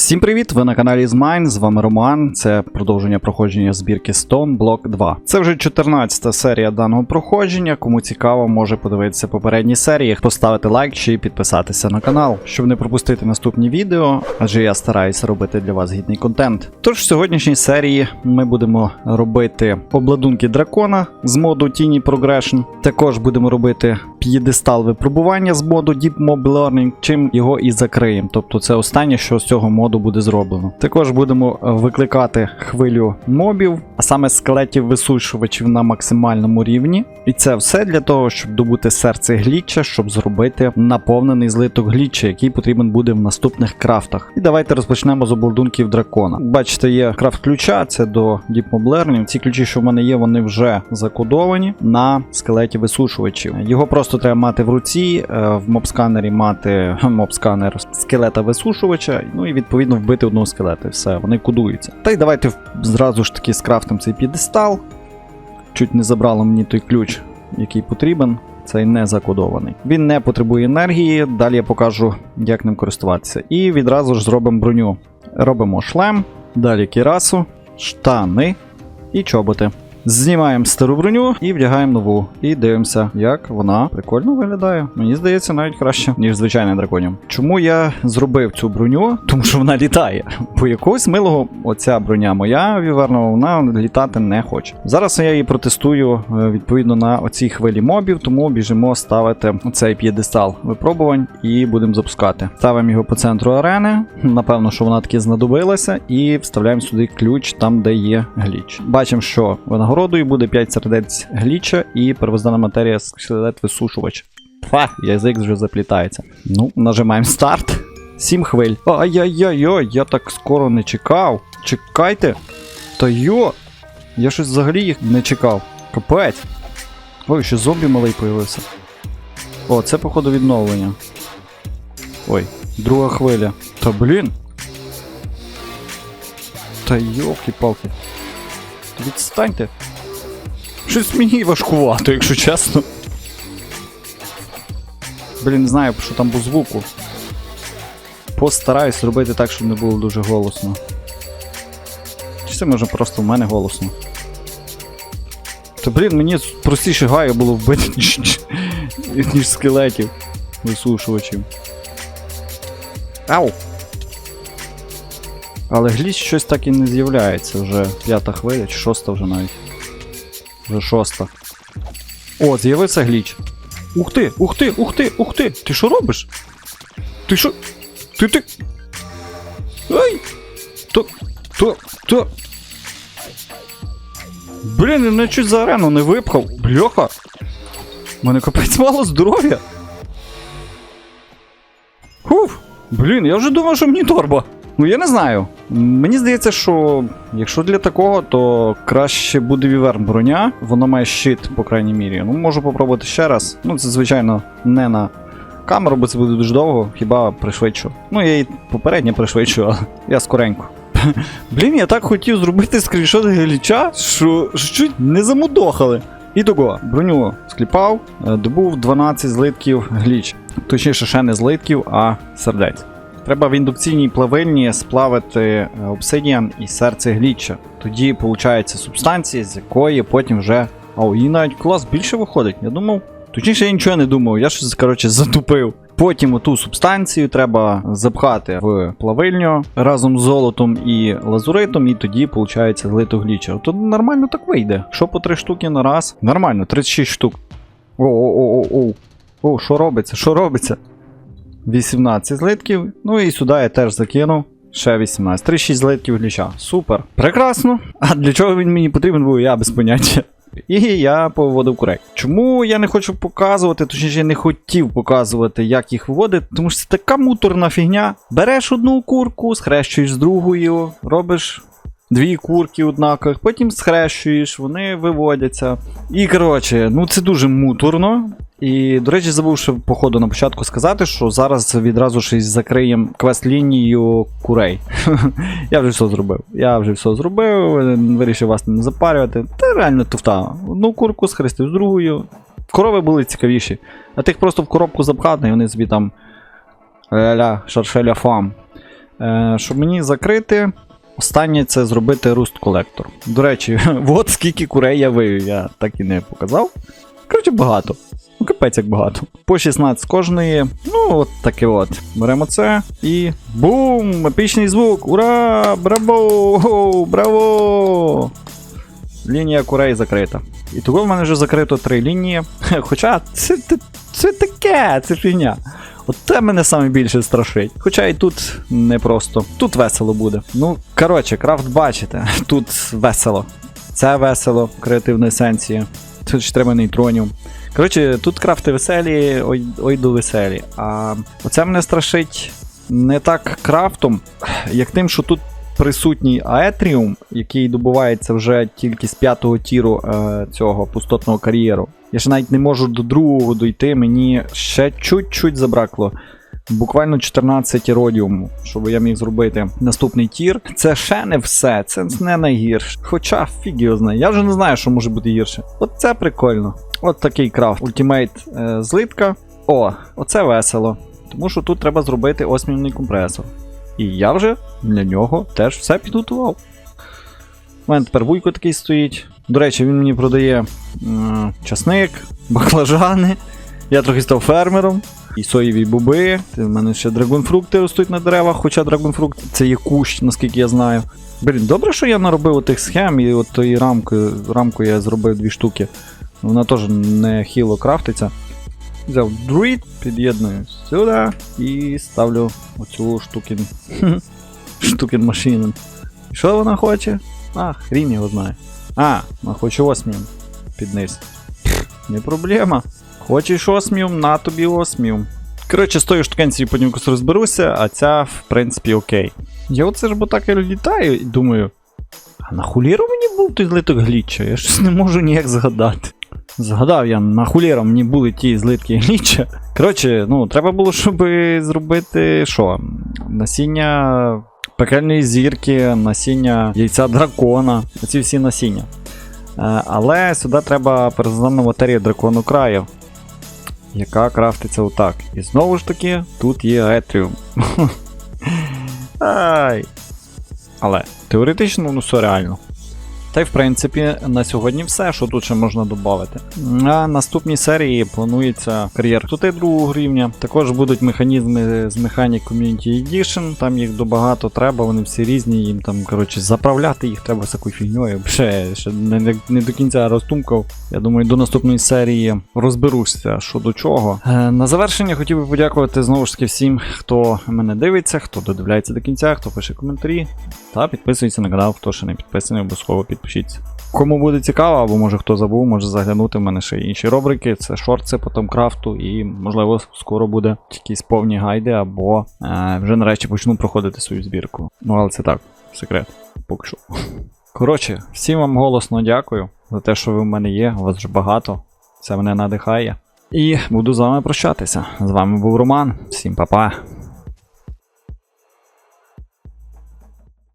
Всім привіт! Ви на каналі Змайн, з вами Роман. Це продовження проходження збірки Stone Block 2. Це вже 14 серія даного проходження. Кому цікаво, може подивитися попередні серії, поставити лайк чи підписатися на канал, щоб не пропустити наступні відео, адже я стараюся робити для вас гідний контент. Тож в сьогоднішній серії ми будемо робити обладунки дракона з моду Tiny Progression. Також будемо робити п'єдестал випробування з моду Deep Mob Learning, чим його і закриємо. Тобто це останнє, що з цього моду буде зроблено. Також будемо е, викликати хвилю мобів, а саме скелетів висушувачів на максимальному рівні. І це все для того, щоб добути серце гліча, щоб зробити наповнений злиток гліча, який потрібен буде в наступних крафтах. І давайте розпочнемо з обладунків дракона. Бачите, є крафт ключа, це до Deep Learning. Ці ключі, що в мене є, вони вже закодовані на скелеті висушувачів. Його просто треба мати в руці, е, в моб-сканері мати моб-сканер скелета висушувача, ну і відповідно вбити одного скелета. Все, вони кодуються. Та й давайте зразу ж таки скрафтимо цей підестал. Чуть не забрало мені той ключ, який потрібен. Цей не закодований. Він не потребує енергії. Далі я покажу, як ним користуватися. І відразу ж зробимо броню. Робимо шлем, далі кірасу, штани і чоботи. Знімаємо стару броню і вдягаємо нову. І дивимося, як вона прикольно виглядає. Мені здається, навіть краще, ніж звичайний драконів. Чому я зробив цю броню? Тому що вона літає. По якогось милого оця броня моя вівернова, вона літати не хоче. Зараз я її протестую е, відповідно на оцій хвилі мобів, тому біжимо ставити цей п'єдестал випробувань і будемо запускати. Ставимо його по центру арени. Напевно, що вона таки знадобилася, і вставляємо сюди ключ там, де є гліч. Бачимо, що винагородою буде 5 сердець гліча і первоздана матерія скелет висушувач. Фа, язик вже заплітається. Ну, нажимаємо старт. Сім хвиль. Ай-яй-яй-яй, я так скоро не чекав. Чекайте. Та йо! Я щось взагалі їх не чекав. Капець. Ой, ще зомбі малий появився. О, це походу відновлення. Ой, друга хвиля. Та блін. Та йолки-палки. Відстаньте. Щось мені важкувато, якщо чесно. Блін, не знаю, що там по звуку. Постараюсь зробити так, щоб не було дуже голосно. Чи це може просто в мене голосно? Та блін, мені простіше гаю було вбити, ніж, ніж скелетів висушувачів. Ау! Але гліч щось так і не з'являється вже п'ята хвиля, чи шоста вже навіть. Вже шоста. О, з'явився гліч. Ух ти, ух ти, ух ти, ух ти! Ти що робиш? Ти що? Ти ти. Ай! То. То. То. Блін, я мене чуть за арену не випхав. Бляха. У мене капець мало здоров'я. Хуф. Блін, я вже думав, що мені торба. Ну я не знаю. Мені здається, що якщо для такого, то краще буде віверн броня. Воно має щит, по крайній мірі. Ну, можу попробувати ще раз. Ну, це, звичайно, не на камеру, бо це буде дуже довго, хіба пришвидшу. Ну, я і попередньо пришвидшу, але я скоренько. Блін, я так хотів зробити скріншот гліча, що що чуть не замудохали. І того, броню скліпав, е, добув 12 злитків гліч. Точніше, ще не злитків, а сердець. Треба в індукційній плавильні сплавити е, обсидіан і серце гліча. Тоді виходить субстанція, з якої потім вже. О, і навіть клас більше виходить. Я думав. Точніше, я нічого не думав, я щось, коротше, затупив. Потім оту субстанцію треба запхати в плавильню разом з золотом і лазуритом, і тоді виходить злито гліча. То нормально так вийде. Що по 3 штуки на раз? Нормально, 36 штук. О-о-о-о-о. О, що робиться? Що робиться? 18 злитків. Ну і сюди я теж закинув. Ще 18. 36 злитків гліча. Супер. Прекрасно. А для чого він мені потрібен був, я без поняття. І я поводив курей. Чому я не хочу показувати, точніше я не хотів показувати, як їх виводити, тому що це така муторна фігня. Береш одну курку, схрещуєш з другою, робиш дві курки однакових, потім схрещуєш, вони виводяться. І коротше, ну це дуже муторно. І, до речі, забув ще походу на початку сказати, що зараз відразу ж закриємо квест-лінію курей. Я вже все зробив. Я вже все зробив, вирішив вас не запарювати. Та реально туфта. Одну курку схрестив з другою. Корови були цікавіші. А тих просто в коробку запхати, і вони собі там. Ля-ля, шаршеля фам. Е, щоб мені закрити, останнє це зробити руст колектор. До речі, от скільки курей я вивів, я так і не показав. Коротше, багато. Ну, капець як багато. По 16 з кожної. Ну, от таке от. Беремо це і. Бум! Епічний звук! Ура! Браво! Браво! Лінія курей закрита. І того в мене вже закрито три лінії. Хоча це, це, це таке, це фігня. От це мене саме більше страшить. Хоча і тут непросто. Тут весело буде. Ну, коротше, крафт бачите, тут весело. Це весело, креативна есенція. Треба нейтронів. Коротше, тут крафти веселі, ой, ой до веселі. А оце мене страшить не так крафтом, як тим, що тут присутній аетріум, який добувається вже тільки з п'ятого тіру е, цього пустотного кар'єру. Я ж навіть не можу до другого дойти, мені ще чуть-чуть забракло. Буквально 14 родіуму, щоб я міг зробити наступний тір. Це ще не все, це не найгірше. Хоча фіг його знає. Я вже не знаю, що може бути гірше. От це прикольно. От такий крафт. Ультимейт е, злитка. О, оце весело. Тому що тут треба зробити осмівний компресор. І я вже для нього теж все підготував. У мене тепер вуйко такий стоїть. До речі, він мені продає м, часник, баклажани. Я трохи став фермером. І соєві боби. У мене ще драгонфрукти ростуть на деревах, хоча драгонфрукт це є кущ, наскільки я знаю. Блін, добре, що я наробив отих схем і от тої рамки, рамку я зробив дві штуки. Вона теж не хіло крафтиться. Взяв друїд, під'єдную сюди і ставлю оцю штукін. штукін машину. Що вона хоче? А, хрін його знає. А, вона хоче осміум під низ. Не проблема. Хочеш осміум, на тобі осміум. Коротше, з тою штукенцією потім розберуся, а ця, в принципі, окей. Я оце ж бо так і літаю і думаю. А на хуліру мені був той злиток гліча? Я щось не можу ніяк згадати. Згадав я, на хуліру мені були ті злитки гліча. Коротше, ну, треба було, щоб зробити що? Насіння пекельної зірки, насіння яйця дракона. Оці всі насіння. Е, Але сюди треба перезадана матерія дракону краю, яка крафтиться отак. І знову ж таки, тут є етріум. Але теоретично, ну все реально. Та й в принципі на сьогодні все, що тут ще можна додати. На наступній серії планується кар'єр тут другого рівня. Також будуть механізми з Mechanic Community Edition, там їх добагато треба, вони всі різні, їм там, коротше, заправляти їх треба всякою фігньою. Ще, ще не, не, не до кінця розтумкав. Я думаю, до наступної серії розберуся, що до чого. Е, на завершення хотів би подякувати знову ж таки всім, хто мене дивиться, хто додивляється до кінця, хто пише коментарі. Та підписується на канал, хто ще не підписаний, обов'язково підпишіться. Кому буде цікаво, або може хто забув, може заглянути. в мене ще інші рубрики, це шорти по Томкрафту, і можливо скоро буде якісь повні гайди, або е, вже нарешті почну проходити свою збірку. Ну, але це так, секрет, поки що. Коротше, всім вам голосно дякую за те, що ви в мене є, вас вже багато. Це мене надихає. І буду з вами прощатися. З вами був Роман. Всім па-па.